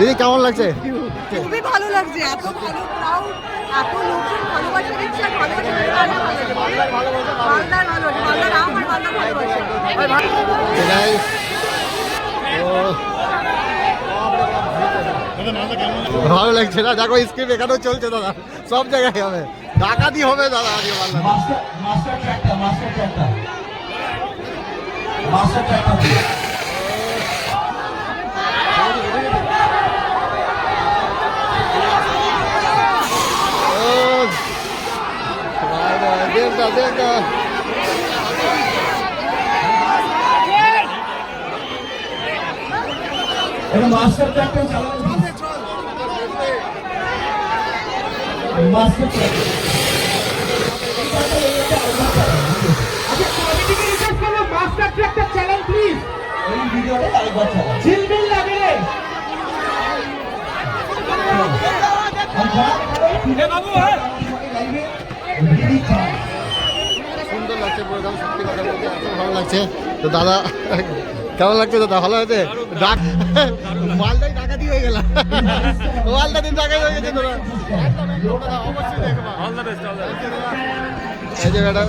দিদি কেমন লাগছে? খুবই ভালো লাগছে এত ভালো ক্রাউড এত লোকজন ভালোবাসা দিচ্ছে আর ভালোবাসা দিচ্ছে। ভালো লাগছে ভালো ভালোবাসা। ভালো- না? দেখো স্ক্রিপ এখানেও চলছে দাদা। সব জায়গায় হবে। ডাকাতি হবে দাদা আজকে মালদা। মাস্টার মাস্টার মাস্টার এটা মাস্টার ট্র্যাক্টর চালানো মাস্টার ট্রাক্টর চালান প্লিজ এই ভিডিওটা আরেকবার চালাও। ঝিলমিল লাগে রে সুন্দর লাগছে প্রোগ্রাম সত্যি কথা বলতে এত ভালো লাগছে। তো দাদা কেমন লাগছে দাদা ভালো হয়েছে? ডাক মালদাই ডাকাতি হয়ে গেলাম মালদা দিন ডাকাতি হয়ে গেছে তোরা অবশ্যই দেখবা। এই ম্যাডাম